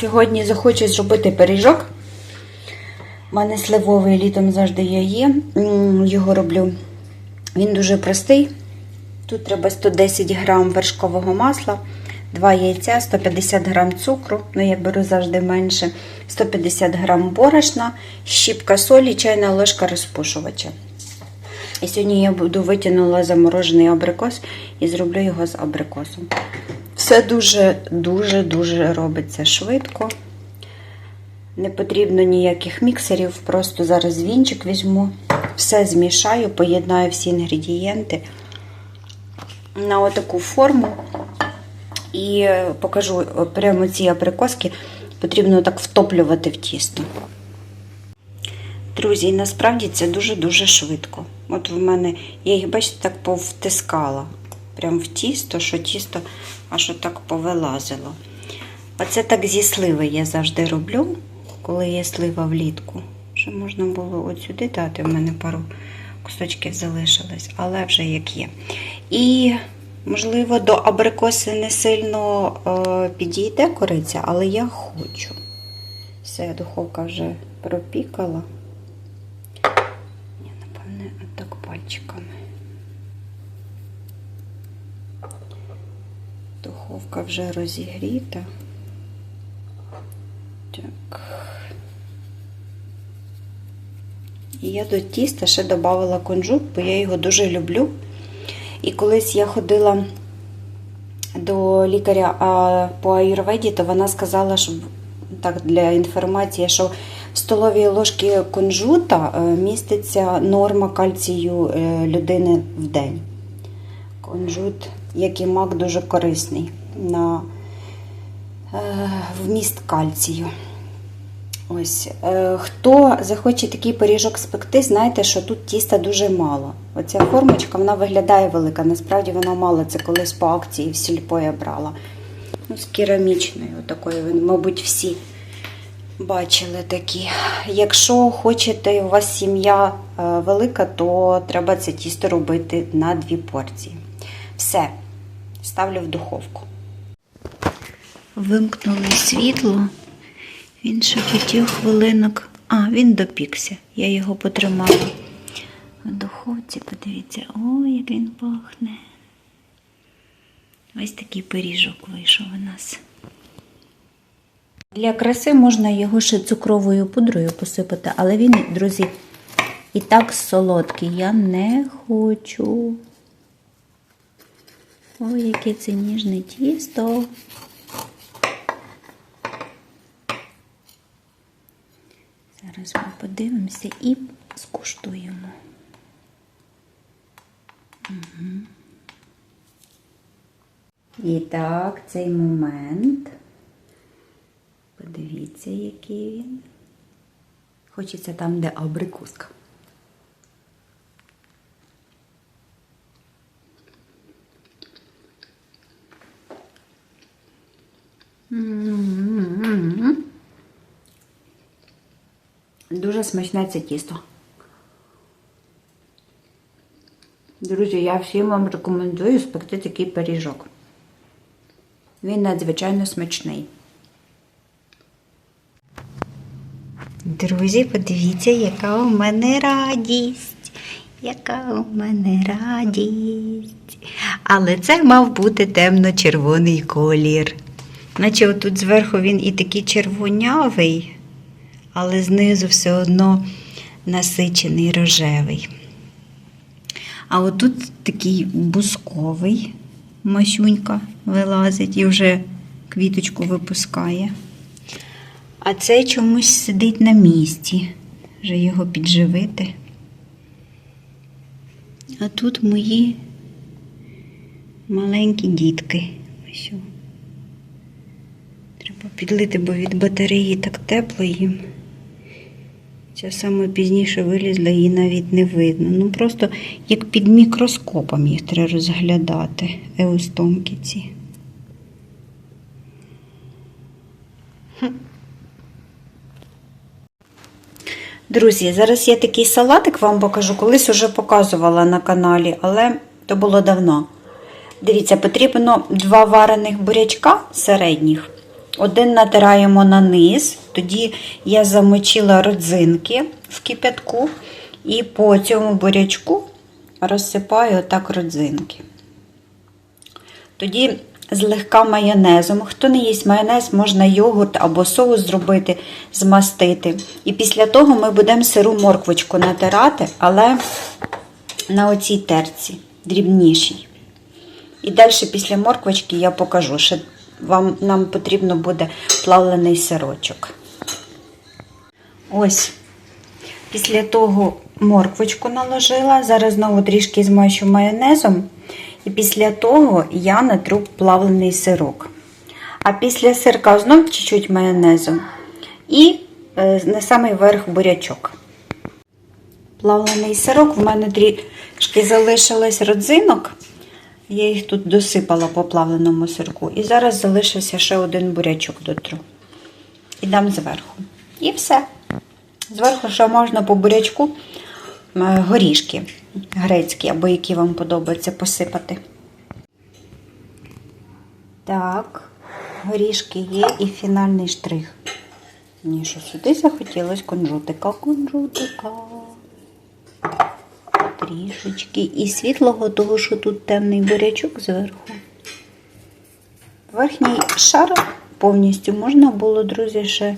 Сьогодні захочу зробити пиріжок. У мене сливовий літом завжди я є. Його роблю. Він дуже простий. Тут треба 110 грам вершкового масла, 2 яйця, 150 грам цукру, ну я беру завжди менше, 150 грам борошна, щіпка солі, чайна ложка розпушувача. І сьогодні я буду витягнула заморожений абрикос і зроблю його з абрикосом. Все дуже-дуже-дуже робиться швидко. Не потрібно ніяких міксерів, просто зараз вінчик візьму, все змішаю, поєднаю всі інгредієнти на отаку форму. І покажу прямо ці абрикоски потрібно так втоплювати в тісто. Друзі, насправді це дуже-дуже швидко. От в мене, я їх, бачите, так повтискала. Прям в тісто, що тісто аж отак повилазило. Оце так зі сливи я завжди роблю, коли є слива влітку. Ще можна було от сюди дати, в мене пару кусочків залишилось, але вже як є. І, можливо, до абрикоси не сильно е, підійде кориця, але я хочу. Все, духовка вже пропікала. Ні, напевне, отак пальчиками. Духовка вже розігріта. Так. І я до тіста ще додавала кунжут, бо я його дуже люблю. І колись я ходила до лікаря по аюрведі, то вона сказала, що так для інформації, що в столовій ложці кунжута е, міститься норма кальцію е, людини в день. Кунжут, як і мак, дуже корисний на е, вміст кальцію. Ось, е, хто захоче такий пиріжок спекти, знайте, що тут тіста дуже мало. Оця формочка вона виглядає велика. Насправді вона мала це колись по акції в сільпо я брала. Ну, з керамічною, такою, мабуть, всі бачили такі. Якщо хочете, у вас сім'я е, велика, то треба це тісто робити на дві порції. Все, ставлю в духовку. Вимкнули світло. Він ще хотів хвилинок. А, він допікся. Я його потримала в духовці. Подивіться, ой, як він пахне. Ось такий пиріжок вийшов у нас. Для краси можна його ще цукровою пудрою посипати, але він, друзі, і так солодкий. Я не хочу. Ой, яке це ніжне тісто. Зараз ми подивимося і скуштуємо. Угу. І так, цей момент. Подивіться, який він. Хочеться там, де абрикоска. М-м-м. Дуже смачне це тісто. Друзі, я всім вам рекомендую спекти такий пиріжок. Він надзвичайно смачний. Друзі, подивіться, яка у мене радість. Яка у мене радість. Але це мав бути темно-червоний колір. Наче отут зверху він і такий червонявий, але знизу все одно насичений рожевий. А отут такий бусковий масюнька вилазить і вже квіточку випускає. А цей чомусь сидить на місці. Вже його підживити. А тут мої маленькі дітки. Треба підлити, бо від батареї так тепло їм. Ця саме пізніше вилізла, її навіть не видно. Ну просто як під мікроскопом їх треба розглядати, еустомки ці. Друзі, зараз я такий салатик вам покажу. Колись уже показувала на каналі, але то було давно. Дивіться, потрібно два варених бурячка середніх, один натираємо на низ, тоді я замочила родзинки в кипятку і по цьому бурячку розсипаю отак родзинки. Тоді злегка майонезом. Хто не їсть майонез, можна йогурт або соус зробити, змастити. І після того ми будемо сиру морквочку натирати, але на оцій терці, дрібнішій. І далі після морквочки я покажу, що вам, нам потрібно буде плавлений сирочок. Ось. Після того морквочку наложила. Зараз знову трішки змащу майонезом. І після того я натру плавлений сирок. А після сирка знов чуть-чуть майонезом. І е, на самий верх бурячок. Плавлений сирок в мене трішки залишилось родзинок. Я їх тут досипала по плавленому сирку. І зараз залишився ще один бурячок дотру. І дам зверху. І все. Зверху ще можна по бурячку е, горішки грецькі, або які вам подобається посипати. Так, горішки є і фінальний штрих. Мені що сюди захотілося кунжутика, кунжутика. Трішечки. І світлого, того, що тут темний бурячок зверху. Верхній шар повністю можна було, друзі, ще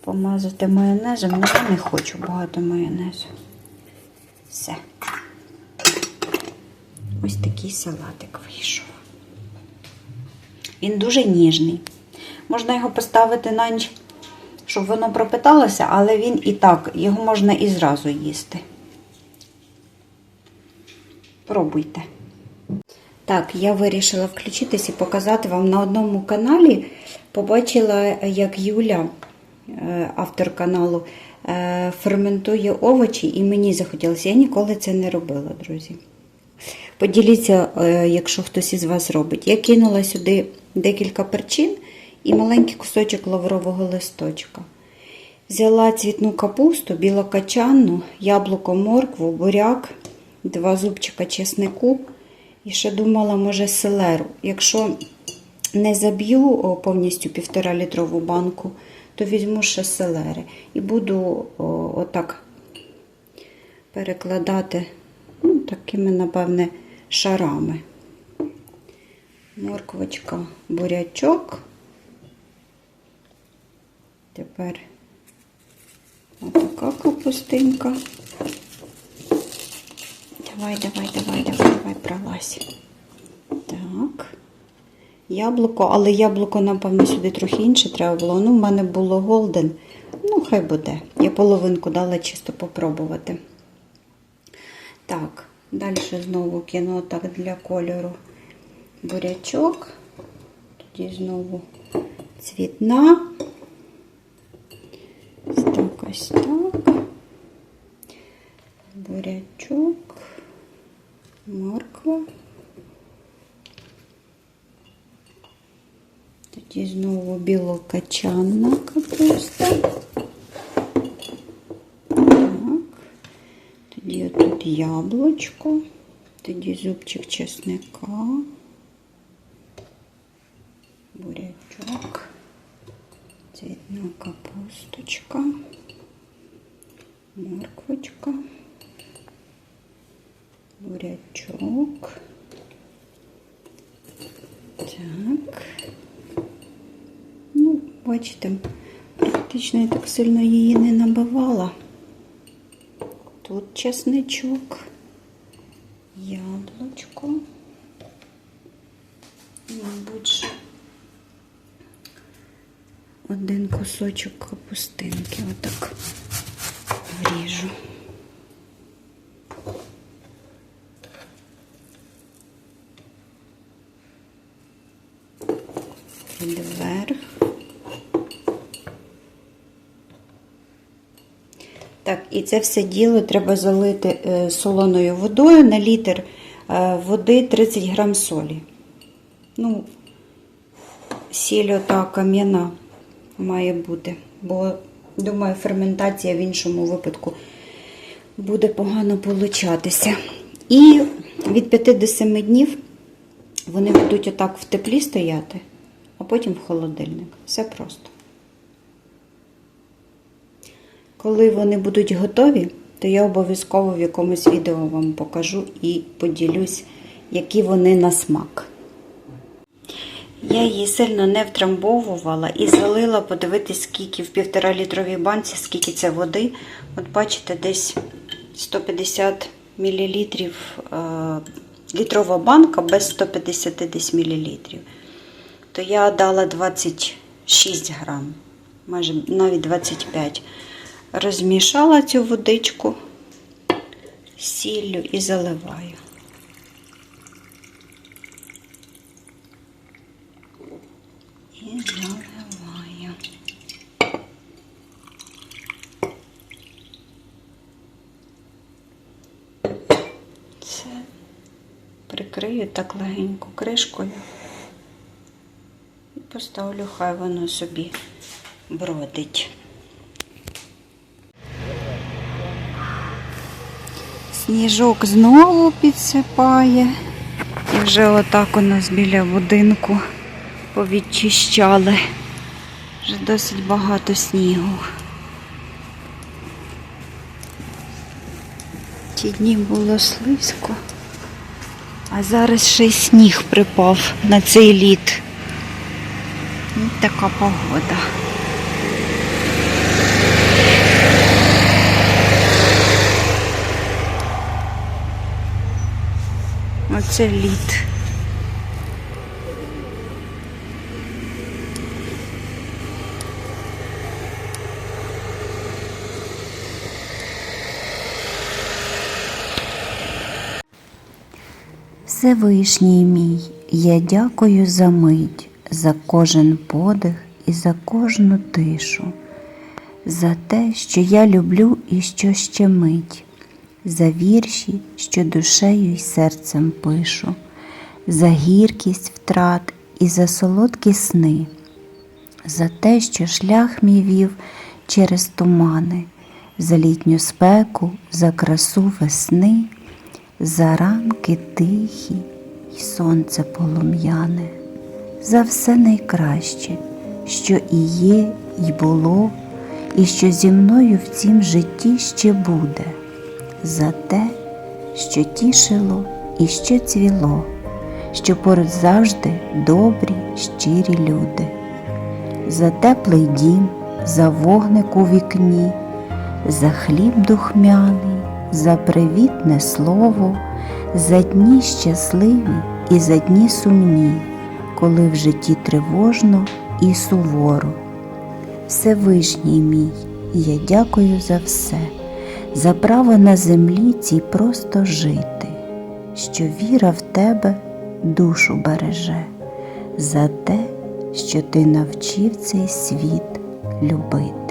помазати майонезом, але я не хочу багато майонезу. Все. Ось такий салатик вийшов. Він дуже ніжний. Можна його поставити на ніч, щоб воно пропиталося, але він і так, його можна і зразу їсти. Пробуйте. Так, я вирішила включитись і показати вам на одному каналі. Побачила, як Юля, е, автор каналу, е, ферментує овочі, і мені захотілося. Я ніколи це не робила, друзі. Поділіться, е, якщо хтось із вас робить. Я кинула сюди декілька перчин і маленький кусочок лаврового листочка. Взяла цвітну капусту, білокачанну, яблуко, моркву, буряк, два зубчика чеснику. І ще думала, може, селеру. Якщо не заб'ю повністю півтора літрову банку, то візьму ще селери. І буду отак перекладати ну, такими, напевне, шарами. Морквочка, бурячок. Тепер отака капустинка. Давай, давай, давай, давай, давай, пролазь. Так. Яблуко, але яблуко, напевно, сюди трохи інше треба було. Ну, в мене було голден. Ну, хай буде. Я половинку дала чисто попробувати. Так, далі знову кину так для кольору бурячок. Тоді знову цвітна. Ось так, ось так. Бурячок, морква. Тоді знову білокачанна капуста. Так. Тоді тут яблучко, тоді зубчик чесника, бурячок, цвітна капусточка, морквочка, Бурячок. Так. Ну, бачите, практично я так сильно її не набивала. Тут чесничок, яблучко. Мабуть, один кусочок капустинки отак вріжу. Під верх. Так, і це все діло треба залити е, солоною водою на літр е, води 30 грам солі. Ну, сіль ота кам'яна має бути, бо, думаю, ферментація в іншому випадку буде погано получатися. І від 5 до 7 днів вони будуть отак в теплі стояти, а потім в холодильник. Все просто. Коли вони будуть готові, то я обов'язково в якомусь відео вам покажу і поділюсь, які вони на смак. Я її сильно не втрамбовувала і залила подивитись, скільки в півтора літровій банці, скільки це води. От бачите, десь 150 мл е, літрова банка без 150 десь мл. То я дала 26 грам, майже навіть 25. Розмішала цю водичку сіллю і заливаю. І заливаю. Це прикрию так легенько кришкою і поставлю, хай воно собі бродить. Сніжок знову підсипає. І вже отак у нас біля будинку повідчищали. Вже досить багато снігу. Ті дні було слизько, а зараз ще й сніг припав на цей лід. Ось така погода. Оце лід. Всевишній мій, я дякую за мить, за кожен подих і за кожну тишу, за те, що я люблю і що ще мить, за вірші, що душею й серцем пишу, за гіркість втрат і за солодкі сни, за те, що шлях мій вів через тумани, за літню спеку, за красу весни за ранки тихі й сонце полум'яне, за все найкраще, що і є, і було, і що зі мною в цім житті ще буде, за те, що тішило і що цвіло, що поруч завжди добрі, щирі люди, за теплий дім, за вогник у вікні, за хліб духмяний за привітне слово, за дні щасливі і за дні сумні, коли в житті тривожно і суворо. Всевишній мій, я дякую за все, за право на землі цій просто жити, що віра в тебе душу береже, за те, що ти навчив цей світ любити.